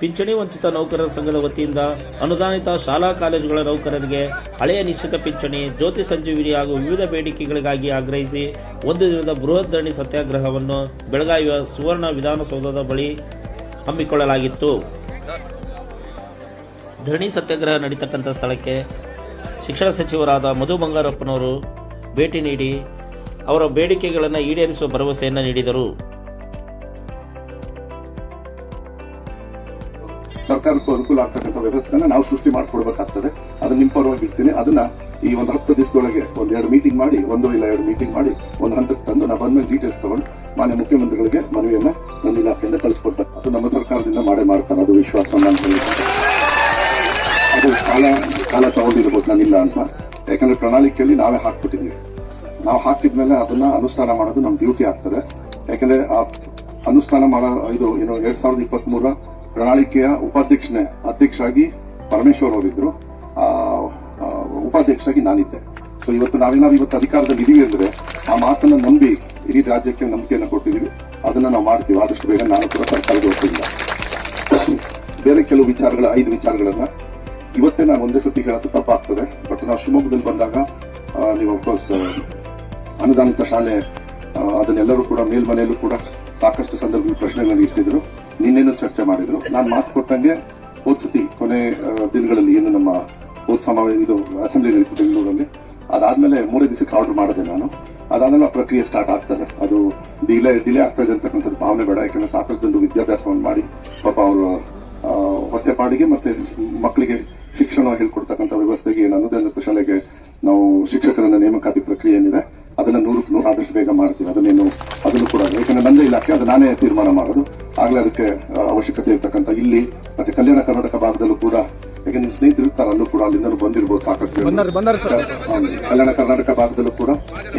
ಪಿಂಚಣಿ ವಂಚಿತ ನೌಕರರ ಸಂಘದ ವತಿಯಿಂದ ಅನುದಾನಿತ ಶಾಲಾ ಕಾಲೇಜುಗಳ ನೌಕರರಿಗೆ ಹಳೆಯ ನಿಶ್ಚಿತ ಪಿಂಚಣಿ, ಜ್ಯೋತಿ ಸಂಜೀವಿನಿ ಹಾಗೂ ವಿವಿಧ ಬೇಡಿಕೆಗಳಿಗಾಗಿ ಆಗ್ರಹಿಸಿ ಒಂದು ದಿನದ ಬೃಹತ್ ಧರಣಿ ಸತ್ಯಾಗ್ರಹವನ್ನು ಬೆಳಗಾವಿಯ ಸುವರ್ಣ ವಿಧಾನಸೌಧದ ಬಳಿ ಹಮ್ಮಿಕೊಳ್ಳಲಾಗಿತ್ತು. ಧರಣಿ ಸತ್ಯಾಗ್ರಹ ನಡೀತಕ್ಕಂಥ ಸ್ಥಳಕ್ಕೆ ಶಿಕ್ಷಣ ಸಚಿವರಾದ ಮಧು ಬಂಗಾರಪ್ಪನವರು ಭೇಟಿ ನೀಡಿ ಅವರ ಬೇಡಿಕೆಗಳನ್ನು ಈಡೇರಿಸುವ ಭರವಸೆಯನ್ನು ನೀಡಿದರು. ಸರ್ಕಾರಕ್ಕೂ ಅನುಕೂಲ ಆಗ್ತಕ್ಕಂಥ ವ್ಯವಸ್ಥೆನ ನಾವು ಸೃಷ್ಟಿ ಮಾಡಿಕೊಡ್ಬೇಕಾಗ್ತದೆ. ಅದನ್ನ ನಿಮ್ಮ ಪರವಾಗಿ ಇರ್ತೀನಿ. ಅದನ್ನ ಈ ಒಂದು ಹತ್ತು ದಿವಸದೊಳಗೆ ಒಂದ್ ಎರಡು ಮೀಟಿಂಗ್ ಮಾಡಿ, ಒಂದು ಇಲ್ಲ ಎರಡು ಮೀಟಿಂಗ್ ಮಾಡಿ, ಒಂದು ಹಂತಕ್ಕೆ ತಂದು ನಾವು ಬಂದ್ಮೇಲೆ ಡೀಟೇಲ್ಸ್ ತಗೊಂಡು ಮಾನ್ಯ ಮುಖ್ಯಮಂತ್ರಿಗಳಿಗೆ ಮನವಿಯನ್ನ ನನ್ನ ಇಲಾಖೆಯಿಂದ ಕಳಿಸ್ಕೊಡ್ತಾರೆ ಅದು ನಮ್ಮ ಸರ್ಕಾರದಿಂದ ಮಾಡೇ ಮಾಡ್ತಾರೆ. ಅದು ವಿಶ್ವಾಸ. ಅದು ಕಾಲ ಕಾಲ ತಗೊಂಡಿರ್ಬೋದು. ನಾನಿಲ್ಲ ಅಂತ. ಯಾಕಂದ್ರೆ ಪ್ರಣಾಳಿಕೆಯಲ್ಲಿ ನಾವೇ ಹಾಕ್ಬಿಟ್ಟಿದೀವಿ ನಾವು ಹಾಕಿದ್ಮೇಲೆ ಅದನ್ನ ಅನುಷ್ಠಾನ ಮಾಡೋದು ನಮ್ಮ ಡ್ಯೂಟಿ ಆಗ್ತದೆ. ಯಾಕಂದ್ರೆ ಆ ಅನುಷ್ಠಾನ ಮಾಡೋ ಇದು, ಏನು, ಎರಡ್ ಸಾವಿರದ ಇಪ್ಪತ್ತ್ ಪ್ರಣಾಳಿಕೆಯ ಉಪಾಧ್ಯಕ್ಷನೇ ಅಧ್ಯಕ್ಷರಾಗಿ ಪರಮೇಶ್ವರ್ ಅವರಿದ್ರು. ಉಪಾಧ್ಯಕ್ಷರಾಗಿ ನಾನಿದ್ದೆ. ಸೊ ಇವತ್ತು ನಾವೇನಾದ್ರು ಇವತ್ತು ಅಧಿಕಾರದಲ್ಲಿ ಇದೀವಿ ಅಂದ್ರೆ ಆ ಮಾತನ್ನ ನಂಬಿ ಇಡೀ ರಾಜ್ಯಕ್ಕೆ ನಂಬಿಕೆಯನ್ನು ಕೊಟ್ಟಿದೀವಿ. ಅದನ್ನ ನಾವು ಮಾಡ್ತೀವಿ. ಆದಷ್ಟು ಬೇಗ ನಾನು ಕೂಡ ಸರ್ಕಾರದ ಒಪ್ಪಿಲ್ಲ ಬೇರೆ ಕೆಲವು ವಿಚಾರಗಳ, ಐದು ವಿಚಾರಗಳನ್ನ ಇವತ್ತೇ ನಾನು ಒಂದೇ ಸತಿ ಹೇಳೋದು ತಪ್ಪಾಗ್ತದೆ. ಬಟ್ ನಾವು ಶಿವಮೊಗ್ಗದಲ್ಲಿ ಬಂದಾಗ ನೀವು ಅಫ್ಕೋರ್ಸ್ ಅನುದಾನಿತ ಶಾಲೆ ಅದನ್ನೆಲ್ಲರೂ ಕೂಡ ಮೇಲ್ಮನೆಯಲ್ಲೂ ಕೂಡ ಸಾಕಷ್ಟು ಸಂದರ್ಭದಲ್ಲಿ ಪ್ರಶ್ನೆಗಳನ್ನು ಇಟ್ಟಿದ್ರು. ನಿನ್ನೇನು ಚರ್ಚೆ ಮಾಡಿದ್ರು. ನಾನು ಮಾತು ಕೊಟ್ಟಂಗೆ ಹೋದ್ಸತಿ ಕೊನೆ ದಿನಗಳಲ್ಲಿ ಏನು ನಮ್ಮ ಹೋದ್ ಸಮಾವೇಶ ಇದು ಅಸೆಂಬ್ಲಿ ನಡೀತು ಬೆಂಗಳೂರಲ್ಲಿ. ಅದಾದ್ಮೇಲೆ ಮೂರೇ ದಿವಸಕ್ಕೆ ಆರ್ಡರ್ ಮಾಡಿದೆ ನಾನು. ಅದಾದ್ಮೇಲೆ ಆ ಪ್ರಕ್ರಿಯೆ ಸ್ಟಾರ್ಟ್ ಆಗ್ತದೆ. ಅದು ಡಿಲೇ ಡಿಲೇ ಆಗ್ತಾ ಇದೆ ಅಂತಕ್ಕಂಥದ್ದು ಭಾವನೆ ಬೇಡ. ಯಾಕಂದ್ರೆ ಸಾಕಷ್ಟು ವಿದ್ಯಾಭ್ಯಾಸವನ್ನು ಮಾಡಿ ಪಾಪ ಅವರು ಹೊಟ್ಟೆಪಾಡಿಗೆ ಮತ್ತೆ ಮಕ್ಕಳಿಗೆ ಶಿಕ್ಷಣ ಹೇಳ್ಕೊಡ್ತಕ್ಕಂಥ ವ್ಯವಸ್ಥೆಗೆ ಏನು ಅನುದಾನ ಶಾಲೆಗೆ ನಾವು ಶಿಕ್ಷಕರನ್ನ ನೇಮಕಾತಿ ಪ್ರಕ್ರಿಯೆ ಏನಿದೆ ಅದನ್ನ ನೂರಕ್ಕೆ ನೂರು ಆದಷ್ಟು ಬೇಗ ಮಾಡ್ತೀವಿ. ಅದನ್ನೇನು ಅದನ್ನು ಕೂಡ ಯಾಕಂದ್ರೆ ನಂದೇ ಇಲಾಖೆ ಅದು ನಾನೇ ತೀರ್ಮಾನ ಮಾಡೋದು. ಆಗಲೇ ಅದಕ್ಕೆ ಅವಶ್ಯಕತೆ ಇರ್ತಕ್ಕಂಥ ಇಲ್ಲಿ ಮತ್ತೆ ಕಲ್ಯಾಣ ಕರ್ನಾಟಕ ಭಾಗದಲ್ಲೂ ಕೂಡ ಯಾಕೆ ನಿಮ್ಮ ಸ್ನೇಹಿತರು ಇರ್ತಾರೆ ಅಲ್ಲೂ ಕೂಡ ಅಲ್ಲಿಂದ ಬಂದಿರ್ಬೋದು ಸಾಕಷ್ಟು ಕಲ್ಯಾಣ ಕರ್ನಾಟಕ ಭಾಗದಲ್ಲೂ ಕೂಡ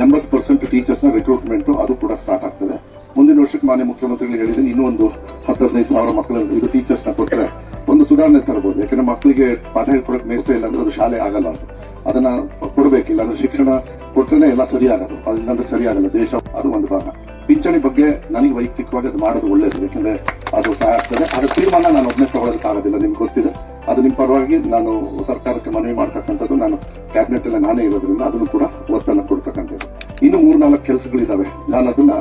ಎಂಬತ್ತು ಪರ್ಸೆಂಟ್ ಟೀಚರ್ಸ್ನ ರಿಕ್ರೂಟ್ಮೆಂಟ್ ಅದು ಕೂಡ ಸ್ಟಾರ್ಟ್ ಆಗ್ತದೆ. ಮುಂದಿನ ವರ್ಷಕ್ಕೆ ಮಾನ್ಯ ಮುಖ್ಯಮಂತ್ರಿಗಳು ಹೇಳಿದ್ದೀನಿ ಇನ್ನೂ ಒಂದು ಹತ್ತು ಹದಿನೈದು ಸಾವಿರ ಮಕ್ಕಳು ಇದು ಟೀಚರ್ಸ್ನ ಕೊಟ್ಟರೆ ಒಂದು ಸುಧಾರಣೆ ತರಬಹುದು. ಯಾಕಂದ್ರೆ ಮಕ್ಕಳಿಗೆ ಪಾಠ ಹೇಳ್ಕೊಡಕ್ಕೆ ಮೇಷ್ಟ್ರೆ ಇಲ್ಲ ಅಂದ್ರೆ ಅದು ಶಾಲೆ ಆಗಲ್ಲ ಅದು. ಅದನ್ನ ಕೊಡಬೇಕಿಲ್ಲ. ಅಂದ್ರೆ ಶಿಕ್ಷಣ ಕೊಟ್ರೇನೆ ಎಲ್ಲ ಸರಿ ಆಗೋದು ಅದಿಲ್ಲಾಂದ್ರೆ ಸರಿ ಆಗಲ್ಲ ದೇಶ ಅದು ಒಂದು ಭಾಗ. ಪಿಂಚಣಿ ಬಗ್ಗೆ ನನಗೆ ವೈಯಕ್ತಿಕವಾಗಿ ಅದು ಮಾಡೋದು ಒಳ್ಳೇದು ಯಾಕಂದ್ರೆ ಅದು ಸಹಾಯ ಆಗ್ತದೆ. ಅದರ ತೀರ್ಮಾನ ನಾನು ಒಬ್ಬನೇ ತಗೊಳ್ಳೋದಕ್ಕಾಗೋದಿಲ್ಲ ನಿಮ್ಗೆ ಗೊತ್ತಿದೆ. ಅದು ನಿಮ್ಮ ಪರವಾಗಿ ನಾನು ಸರ್ಕಾರಕ್ಕೆ ಮನವಿ ಮಾಡ್ತಕ್ಕಂಥದ್ದು ನಾನು ಕ್ಯಾಬಿನೆಟ್ ಎಲ್ಲ ನಾನೇ ಇರೋದ್ರಿಂದ ಅದನ್ನು ಕೂಡ ಒತ್ತನ್ನು ಕೊಡ್ತಕ್ಕಂಥದ್ದು. ಇನ್ನು ಮೂರ್ನಾಲ್ಕು ಕೆಲಸಗಳಿದ್ದಾವೆ ನಾನು ಅದನ್ನ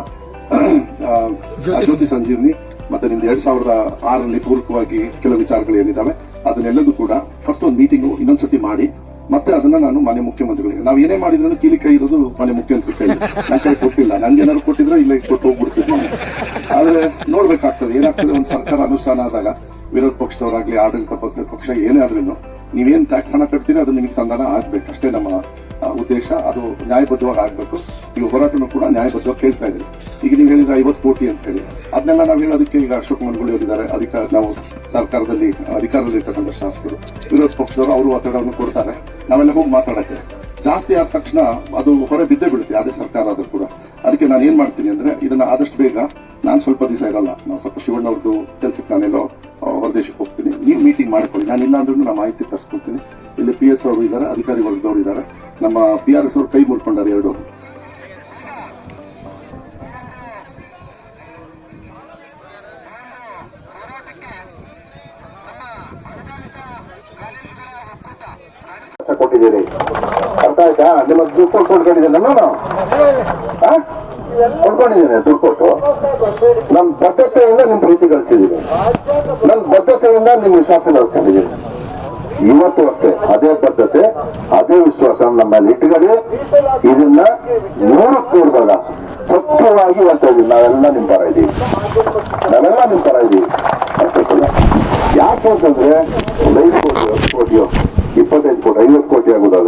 ಜ್ಯೋತಿ ಸಂಜೀವಿನಿ ಮತ್ತೆ ನಿಮ್ದು ಎರಡ್ ಸಾವಿರದ ಆರಲ್ಲಿ ಪೂರಕವಾಗಿ ಕೆಲವು ವಿಚಾರಗಳು ಏನಿದ್ದಾವೆ ಅದನ್ನೆಲ್ಲದೂ ಕೂಡ ಫಸ್ಟ್ ಒಂದು ಮೀಟಿಂಗ್ ಇನ್ನೊಂದ್ಸತಿ ಮಾಡಿ ಮತ್ತೆ ಅದನ್ನ ನಾನು ಮಾನ್ಯ ಮುಖ್ಯಮಂತ್ರಿಗಳಿಗೆ ನಾವು ಏನೇ ಮಾಡಿದ್ರು ಕೀಲಿ ಕೈ ಇರೋದು ಮಾನ್ಯ ಮುಖ್ಯಮಂತ್ರಿ ಕೈ. ನನ್ನ ಕೈ ಕೊಟ್ಟಿಲ್ಲ. ನನ್ಗೆ ಏನಾದ್ರು ಕೊಟ್ಟಿದ್ರೆ ಇಲ್ಲ ಕೊಟ್ಟು ಹೋಗ್ಬಿಡ್ತೀವಿ. ಆದ್ರೆ ನೋಡ್ಬೇಕಾಗ್ತದೆ. ಏನಾಗ್ತದೆ? ಒಂದು ಸರ್ಕಾರ ಅನುಷ್ಠಾನ ಆದಾಗ ವಿರೋಧ ಪಕ್ಷದವರಾಗ್ಲಿ, ಆಡಳಿತ ಪಕ್ಷ ಏನೇ ಆದ್ರೂ ನೀವೇನ್ ಟ್ಯಾಕ್ಸ್ ಹಣ ಕಟ್ತೀರಿ, ಅದು ನಿಮಗೆ ಸಂಧಾನ ಆಗ್ಬೇಕು. ಅಷ್ಟೇ ನಮ್ಮ ಉದ್ದೇಶ. ಅದು ನ್ಯಾಯಬದ್ಧವಾಗಿ ಆಗ್ಬೇಕು. ಈಗ ಹೋರಾಟನೂ ಕೂಡ ನ್ಯಾಯಬದ್ಧವಾಗಿ ಕೇಳ್ತಾ ಇದ್ರಿ ಈಗ ನೀವು ಹೇಳಿದ್ರೆ ಐವತ್ತು ಕೋಟಿ ಅಂತ ಹೇಳಿ. ಅದನ್ನೆಲ್ಲ ನಾವು ಹೇಳೋದಕ್ಕೆ ಈಗ ಅಶೋಕ್ ಮನ್ಗುಳಿ ಅವರಿದ್ದಾರೆ ಅಧಿಕಾರ ನಾವು ಸರ್ಕಾರದಲ್ಲಿ ಅಧಿಕಾರದಲ್ಲಿ ಇರ್ತಕ್ಕಂಥ ಶಾಸಕರು. ವಿರೋಧ ಪಕ್ಷದವರು ಅವರು ಒತ್ತಡವನ್ನು ಕೊಡ್ತಾರೆ. ನಾವೆಲ್ಲ ಹೋಗಿ ಮಾತಾಡಕ್ಕೆ. ಜಾಸ್ತಿ ಆದ ತಕ್ಷಣ ಅದು ಹೊರ ಬಿದ್ದೇ ಬಿಡುತ್ತೆ ಅದೇ ಸರ್ಕಾರ ಆದರೂ ಕೂಡ. ಅದಕ್ಕೆ ನಾನು ಏನು ಮಾಡ್ತೀನಿ ಅಂದ್ರೆ, ಇದನ್ನ ಆದಷ್ಟು ಬೇಗ, ನಾನು ಸ್ವಲ್ಪ ದಿವಸ ಇರಲ್ಲ ನಾವು ಸ್ವಲ್ಪ ಶಿವಣ್ಣ ಅವ್ರದ್ದು ಕೆಲ್ಸಕ್ಕೆ ನಾನೆಲ್ಲೋ ಹೊರದೇಶಕ್ಕೆ ಹೋಗ್ತೀನಿ. ನೀವು ಮೀಟಿಂಗ್ ಮಾಡ್ಕೊಳ್ಳಿ. ನಾನು ಇಲ್ಲಾಂದ್ರೂ ಅಂದ್ರೂ ನಮ್ಮ ಮಾಹಿತಿ ತರಿಸ್ಕೊಳ್ತೀನಿ. ಇಲ್ಲಿ ಪಿ ಎಸ್ ಅವರು ಇದ್ದಾರೆ ಅಧಿಕಾರಿ ವರ್ಗದವರು ಇದ್ದಾರೆ ನಮ್ಮ ಪಿ ಆರ್ ಎಸ್ ಅವರು ಕೈ ಮುರ್ಕೊಂಡಾರೆ ಎರಡು. ಕೊಟ್ಟಿದ್ದೀರಿ ಅರ್ಥ ಆಯ್ತಾ? ನಿಮ್ಮ ದುಡ್ಡು ಕೊಟ್ಟು ಕೊಟ್ಕೊಂಡಿದ್ದೇನೆ ನಾನು ಆ? ಕೊಟ್ಕೊಂಡಿದ್ದೇನೆ ದುಡ್ಡು ಕೊಟ್ಟು. ನನ್ನ ಬದ್ಧತೆಯಿಂದ ನಿಮ್ ಪ್ರೀತಿ ಗಳಿಸಿದ್ದೀನಿ ನನ್ನ ಬದ್ಧತೆಯಿಂದ ನಿಮ್ ವಿಶ್ವಾಸ ಗಳಿಸ್ಕೊಂಡಿದ್ದೀನಿ ಇವತ್ತು ಅಷ್ಟೇ. ಅದೇ ಬದ್ಧತೆ, ಅದೇ ವಿಶ್ವಾಸ.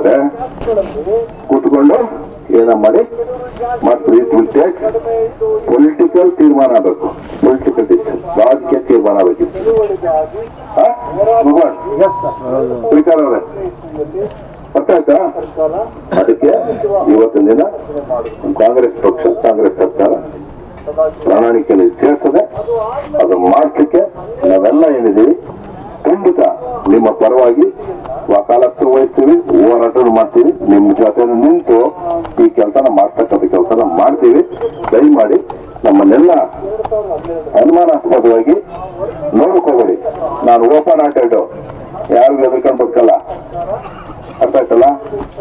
ಆಗೋದಾದ್ರೆ ಕೂತ್ಕೊಂಡು ಏನ ಮಾಡಿ ಮಾಡ್ತೀವಿ ಇಟ್ ವಿಲ್ ಟೇಕ್ ಪೊಲಿಟಿಕಲ್ ತೀರ್ಮಾನ ಆಗಬೇಕು. ಪೊಲಿಟಿಕಲ್ ಡಿಸಿಷನ್ ರಾಜಕೀಯ ತೀರ್ಮಾನ ಆಗಬೇಕಿತ್ತು ಸ್ವೀಕಾರ ಅರ್ಥ ಆಯ್ತಾ? ಅದಕ್ಕೆ ಇವತ್ತಿನ ದಿನ ಕಾಂಗ್ರೆಸ್ ಪಕ್ಷ, ಕಾಂಗ್ರೆಸ್ ಸರ್ಕಾರ ಪ್ರಣಾಳಿಕೆಯಲ್ಲಿ ಸೇರಿಸದೆ ಅದು ಮಾಡ್ಲಿಕ್ಕೆ ನಾವೆಲ್ಲ ಏನಿದ್ದೀವಿ ಖಂಡಿತ ನಿಮ್ಮ ಪರವಾಗಿ ವಕಾಲತ್ತು ವಹಿಸ್ತೀವಿ ಹೋರಾಟ ಮಾಡ್ತೀವಿ, ನಿಮ್ಮ ಜೊತೆ ನಿಂತು ಈ ಕೆಲಸನ ಮಾಡ್ತಕ್ಕಂಥ ಕೆಲಸನ ಮಾಡ್ತೀವಿ. ದಯಮಾಡಿ ನಮ್ಮನ್ನೆಲ್ಲ ಅನುಮಾನಾಸ್ಪದವಾಗಿ ನೋಡ್ಕೋಬೇಡಿ ನಾನು ಓಪನ್ ಹಾರ್ಟೆಡ್ ಯಾರು ಎದುರ್ಕೊಂಡು ಬದುಕಲ್ಲ ಅರ್ಥ ಆಯ್ತಲ್ಲ?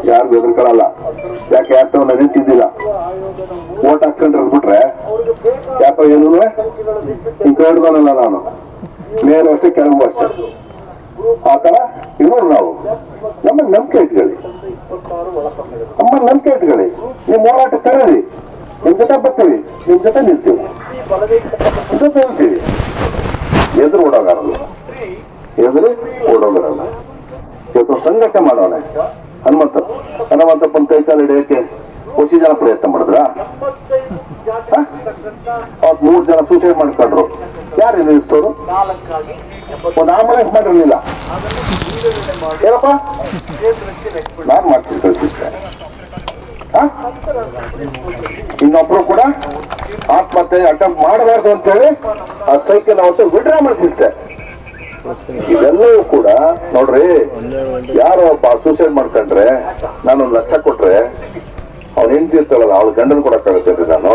ಯಾರಿಗೂ ಎದುರ್ಕೊಳ್ಳಲ್ಲ ಯಾಕೆ ಯಾಕೆ ನಾನು ನಿಂತಿದ್ದಿಲ್ಲ ಓಟ್ ಹಾಕ್ಕೊಂಡ್ರೆ ಬಿಟ್ರೆ ಯಾಕೋ ಏನು ಕೇಳ್ದವನಲ್ಲ ನಾನು. ಮೇಲೂ ಅಷ್ಟೇ ಕೆಳಗೂ ಅಷ್ಟೇ. ಆ ತರ ನಾವು. ನಮ್ಮ ನಂಬಿಕೆ ಇಟ್ಕೊಳ್ಳಿ. ನಮ್ಮ ನಂಬಿಕೆ ಇಟ್ಕೊಳ್ಳಿ. ನೀವು ಹೋರಾಟ ತರಲಿ ನಿಮ್ ಜೊತೆ ಬರ್ತೀವಿ. ನಿಮ್ ಜೊತೆ ನಿಲ್ತೀವಿ. ಜೊತೆ ನಿಲ್ತೀವಿ. ಎದುರು ಓಡೋಗಾರಲ್ಲ. ಎದುರು ಓಡೋಗಾರಲ್ಲ. ಇವತ್ತು ಸಂಘಟನೆ ಮಾಡೋಣ. ಹನುಮಂತ ಹನುಮಂತಪ್ಪನ ಕೈ ಕಾಲು ಹಿಡಿಯಕ್ಕೆ ಖುಷಿ ಜನ ಪ್ರಯತ್ನ ಮಾಡಿದ್ರ ಮೂರ್ ಜನ ಸೂಸೈಡ್ ಮಾಡ್ಕೊಂಡ್ರು ಯಾರು ನಿಲ್ಲಿಸ್ತವ್ರು ಒಂದು ಆಂಬುಲೆನ್ಸ್ ಮಾಡಿರ್ಲಿಲ್ಲ. ಏನಪ್ಪ? ನಾನು ಮಾಡ್ತೀನಿ ಕಳ್ಸಿದ್ದೆ? ಇನ್ನೊಬ್ರು ಕೂಡ ಆತ್ಮಹತ್ಯೆ ಅಟೆಂಪ್ಟ್ ಮಾಡಬಾರ್ದು ಅಂತೇಳಿ ಆ ಸೈಕಲ್ ಅವತ್ತು ವಿಡ್ರಾ ಮಾಡಿಸಿದ್ದೆ ಇವೆಲ್ಲವೂ ಕೂಡ ನೋಡ್ರಿ ಯಾರೋ ಒಬ್ಬ ಸೂಸೈಡ್ ಮಾಡ್ಕೊಂಡ್ರೆ ನಾನು ಒಂದು ಲಕ್ಷ ಕೊಟ್ರೆ ಅವ್ನು ಹೆಂಡತಿ ಇರ್ತಾರಲ್ಲ ಅವಳ ಗಂಡನ್ ಕೊಡಕ್ಕಾಗುತ್ತೆ ನಾನು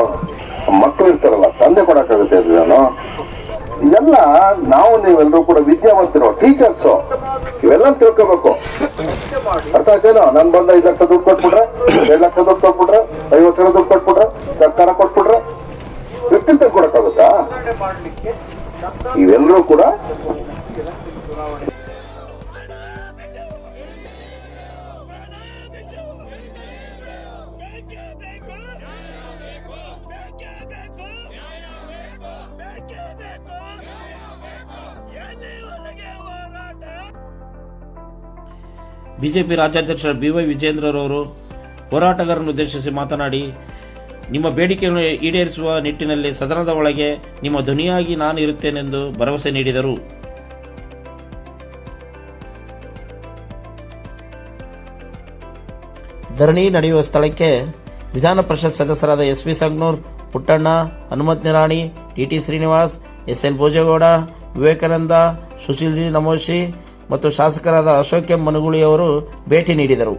ಮಕ್ಕಳು ಇರ್ತಾರಲ್ಲ ತಂದೆ ಕೊಡಕ್ಕಾಗುತ್ತೆ ನಾನು ಇದೆಲ್ಲ ನಾವು ನೀವೆಲ್ಲರೂ ಕೂಡ ವಿದ್ಯಾವಂತರು ಟೀಚರ್ಸ್ ಇವೆಲ್ಲ ತಿಳ್ಕೋಬೇಕು. ಅರ್ಥ ಆಯ್ತೇನೋ ನನ್ ಬಂದ ಐದ್ ಲಕ್ಷ ದುಡ್ಡು ಕೊಟ್ಬಿಟ್ರೆ ಎರಡ್ ಲಕ್ಷ ದುಡ್ಡು ಕೊಟ್ಬಿಟ್ರೆ, ಐವತ್ತು ಸಾವಿರ ದುಡ್ಡು ಕೊಟ್ಬಿಟ್ರೆ, ಸರ್ಕಾರ ಕೊಟ್ಬಿಟ್ರೆ ವ್ಯಕ್ತಿತ್ವ ಕೊಡಕ್ಕಾಗುತ್ತಾ? ಇವೆಲ್ಲರೂ ಕೂಡ ಬಿಜೆಪಿ ರಾಜ್ಯಾಧ್ಯಕ್ಷ ಬಿವೈ ವಿಜೇಂದ್ರರವರು ಹೋರಾಟಗಾರರನ್ನು ಉದ್ದೇಶಿಸಿ ಮಾತನಾಡಿ, ನಿಮ್ಮ ಬೇಡಿಕೆಯನ್ನು ಈಡೇರಿಸುವ ನಿಟ್ಟಿನಲ್ಲಿ ಸದನದ ಒಳಗೆ ನಿಮ್ಮ ಧ್ವನಿಯಾಗಿ ನಾನು ಇರುತ್ತೇನೆಂದು ಭರವಸೆ ನೀಡಿದರು. ಧರಣಿ ನಡೆಯುವ ಸ್ಥಳಕ್ಕೆ ವಿಧಾನ ಪರಿಷತ್ ಸದಸ್ಯರಾದ S V Sangnur, Puttanna Hanumat Nirani T T Srinivas, S L Bhojegowda, Vivekananda Sushil G Namoshi ಮತ್ತು ಶಾಸಕರಾದ ಅಶೋಕ್ ಎಂ ಮನಗುಳಿಯವರು ಭೇಟಿ ನೀಡಿದರು.